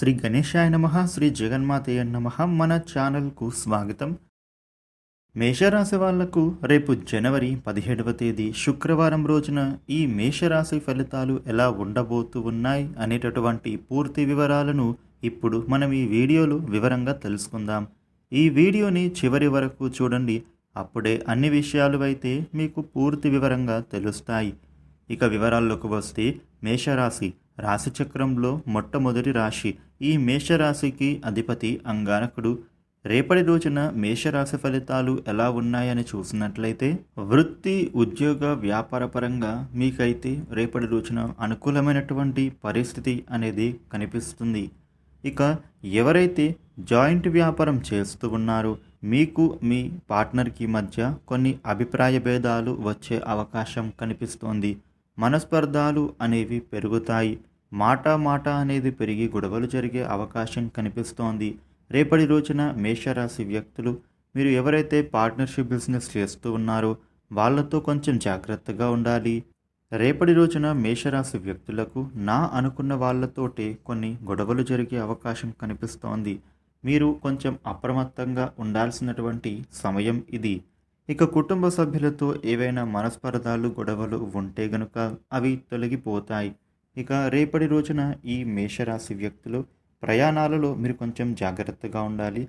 శ్రీ గణేశాయ నమ శ్రీ జగన్మాతయ్య నమ మన ఛానల్కు స్వాగతం. మేషరాశి వాళ్ళకు రేపు జనవరి పదిహేడవ తేదీ శుక్రవారం రోజున ఈ మేషరాశి ఫలితాలు ఎలా ఉండబోతూ ఉన్నాయి అనేటటువంటి పూర్తి వివరాలను ఇప్పుడు మనం ఈ వీడియోలో వివరంగా తెలుసుకుందాం. ఈ వీడియోని చివరి వరకు చూడండి. అప్పుడే అన్ని విషయాలు అయితే మీకు పూర్తి వివరంగా తెలుస్తాయి. ఇక వివరాల్లోకి వస్తే మేషరాశి రాశిచక్రంలో మొట్టమొదటి రాశి ఈ మేషరాశికి అధిపతి అంగారకుడు. రేపటి రోజున మేషరాశి ఫలితాలు ఎలా ఉన్నాయని చూసినట్లయితే వృత్తి ఉద్యోగ వ్యాపార పరంగా మీకైతే రేపటి రోజున అనుకూలమైనటువంటి పరిస్థితి అనేది కనిపిస్తుంది. ఇక ఎవరైతే జాయింట్ వ్యాపారం చేస్తూ ఉన్నారో మీకు మీ పార్ట్నర్కి మధ్య కొన్ని అభిప్రాయ భేదాలు వచ్చే అవకాశం కనిపిస్తోంది. మనస్పర్ధాలు అనేవి పెరుగుతాయి. మాట మాట అనేది పెరిగి గొడవలు జరిగే అవకాశం కనిపిస్తోంది. రేపటి రోజున మేషరాశి వ్యక్తులు మీరు ఎవరైతే పార్ట్నర్షిప్ బిజినెస్ చేస్తూ ఉన్నారో వాళ్ళతో కొంచెం జాగ్రత్తగా ఉండాలి. రేపటి రోజున మేషరాశి వ్యక్తులకు నా అనుకున్న వాళ్ళతోటే కొన్ని గొడవలు జరిగే అవకాశం కనిపిస్తోంది. మీరు కొంచెం అప్రమత్తంగా ఉండాల్సినటువంటి సమయం ఇది. ఇక కుటుంబ సభ్యులతో ఏవైనా మనస్పర్ధాలు గొడవలు ఉంటే గనుక అవి తొలగిపోతాయి. ఇక రేపటి రోజున ఈ మేషరాశి వ్యక్తులు ప్రయాణాలలో మీరు కొంచెం జాగ్రత్తగా ఉండాలి.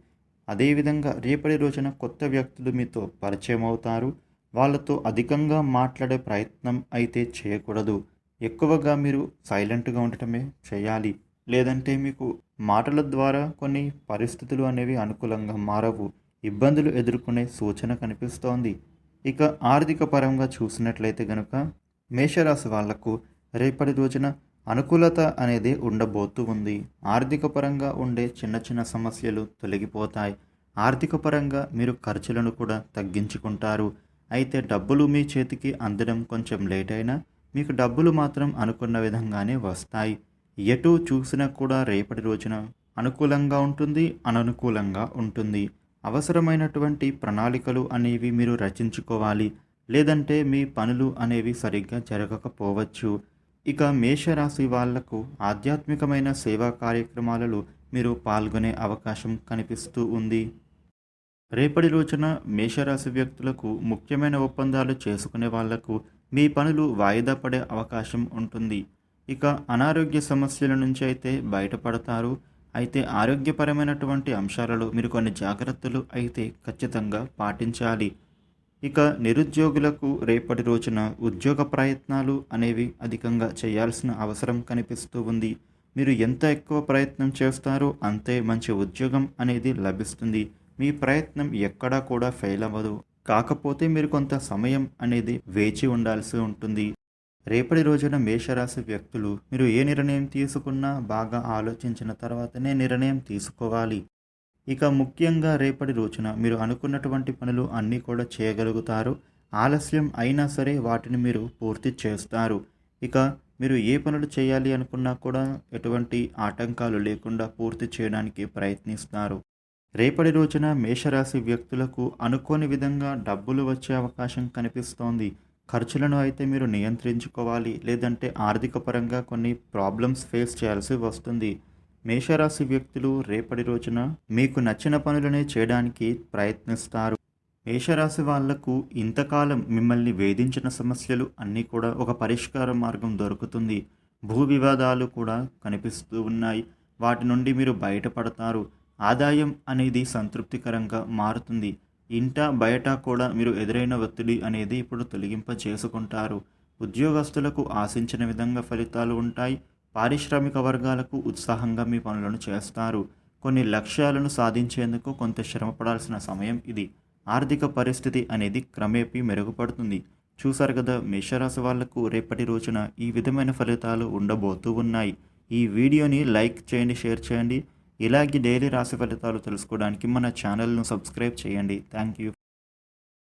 అదేవిధంగా రేపటి రోజున కొత్త వ్యక్తులు మీతో పరిచయం అవుతారు. వాళ్ళతో అధికంగా మాట్లాడే ప్రయత్నం అయితే చేయకూడదు. ఎక్కువగా మీరు సైలెంట్గా ఉండటమే చేయాలి. లేదంటే మీకు మాటల ద్వారా కొన్ని పరిస్థితులు అనేవి అనుకూలంగా మారవు. ఇబ్బందులు ఎదుర్కొనే సూచన కనిపిస్తోంది. ఇక ఆర్థిక పరంగా చూసినట్లయితే గనుక మేషరాశి వాళ్ళకు రేపటి రోజున అనుకూలత అనేది ఉండబోతూ ఉంది. ఆర్థిక పరంగా ఉండే చిన్న చిన్న సమస్యలు తొలగిపోతాయి. ఆర్థిక పరంగా మీరు ఖర్చులను కూడా తగ్గించుకుంటారు. అయితే డబ్బులు మీ చేతికి అందడం కొంచెం లేట్ అయినా మీకు డబ్బులు మాత్రం అనుకున్న విధంగానే వస్తాయి. ఎటు చూసినా కూడా రేపటి రోజున అనుకూలంగా ఉంటుంది అననుకూలంగా ఉంటుంది. అవసరమైనటువంటి ప్రణాళికలు అనేవి మీరు రచించుకోవాలి. లేదంటే మీ పనులు అనేవి సరిగ్గా జరగకపోవచ్చు. ఇక మేషరాశి వాళ్ళకు ఆధ్యాత్మికమైన సేవా కార్యక్రమాలలో మీరు పాల్గొనే అవకాశం కనిపిస్తూ ఉంది. రేపటి రోజున మేషరాశి వ్యక్తులకు ముఖ్యమైన ఒప్పందాలు చేసుకునే వాళ్ళకు మీ పనులు వాయిదా పడే అవకాశం ఉంటుంది. ఇక అనారోగ్య సమస్యల నుంచి అయితే బయటపడతారు. అయితే ఆరోగ్యపరమైనటువంటి అంశాలలో మీరు కొన్ని జాగ్రత్తలు అయితే ఖచ్చితంగా పాటించాలి. ఇక నిరుద్యోగులకు రేపటి రోజున ఉద్యోగ ప్రయత్నాలు అనేవి అధికంగా చేయాల్సిన అవసరం కనిపిస్తూ ఉంది. మీరు ఎంత ఎక్కువ ప్రయత్నం చేస్తారో అంతే మంచి ఉద్యోగం అనేది లభిస్తుంది. మీ ప్రయత్నం ఎక్కడా కూడా ఫెయిల్ అవ్వదు. కాకపోతే మీరు కొంత సమయం అనేది వేచి ఉండాల్సి ఉంటుంది. రేపటి రోజున మేషరాశి వ్యక్తులు మీరు ఏ నిర్ణయం తీసుకున్నా బాగా ఆలోచించిన తర్వాతనే నిర్ణయం తీసుకోవాలి. ఇక ముఖ్యంగా రేపటి రోజున మీరు అనుకున్నటువంటి పనులు అన్నీ కూడా చేయగలుగుతారు. ఆలస్యం అయినా సరే వాటిని మీరు పూర్తి చేస్తారు. ఇక మీరు ఏ పనులు చేయాలి అనుకున్నా కూడా ఎటువంటి ఆటంకాలు లేకుండా పూర్తి చేయడానికి ప్రయత్నిస్తారు. రేపటి రోజున మేషరాశి వ్యక్తులకు అనుకోని విధంగా డబ్బులు వచ్చే అవకాశం కనిపిస్తోంది. ఖర్చులను అయితే మీరు నియంత్రించుకోవాలి. లేదంటే ఆర్థిక పరంగా కొన్ని ప్రాబ్లమ్స్ ఫేస్ చేయాల్సి వస్తుంది. మేషరాశి వ్యక్తులు రేపటి రోజున మీకు నచ్చిన పనులనే చేయడానికి ప్రయత్నిస్తారు. మేషరాశి వాళ్ళకు ఇంతకాలం మిమ్మల్ని వేధించిన సమస్యలు అన్నీ కూడా ఒక పరిష్కార మార్గం దొరుకుతుంది. భూ వివాదాలు కూడా కనిపిస్తూ ఉన్నాయి. వాటి నుండి మీరు బయటపడతారు. ఆదాయం అనేది సంతృప్తికరంగా మారుతుంది. ఇంట బయట కూడా మీరు ఎదురైన ఒత్తిడి అనేది ఇప్పుడు తొలగింప చేసుకుంటారు ఉద్యోగస్తులకు ఆశించిన విధంగా ఫలితాలు ఉంటాయి. పారిశ్రామిక వర్గాలకు ఉత్సాహంగా మీ పనులను చేస్తారు. కొన్ని లక్ష్యాలను సాధించేందుకు కొంత శ్రమపడాల్సిన సమయం ఇది. ఆర్థిక పరిస్థితి అనేది క్రమేపీ మెరుగుపడుతుంది. చూసారు కదా మేషరాశి వాళ్ళకు రేపటి రోజున ఈ విధమైన ఫలితాలు ఉండబోతూ ఉన్నాయి. ఈ వీడియోని లైక్ చేయండి షేర్ చేయండి. ఇలాగే డైలీ రాశి ఫలితాలు తెలుసుకోవడానికి మన ఛానల్ను సబ్స్క్రైబ్ చేయండి. Thank you.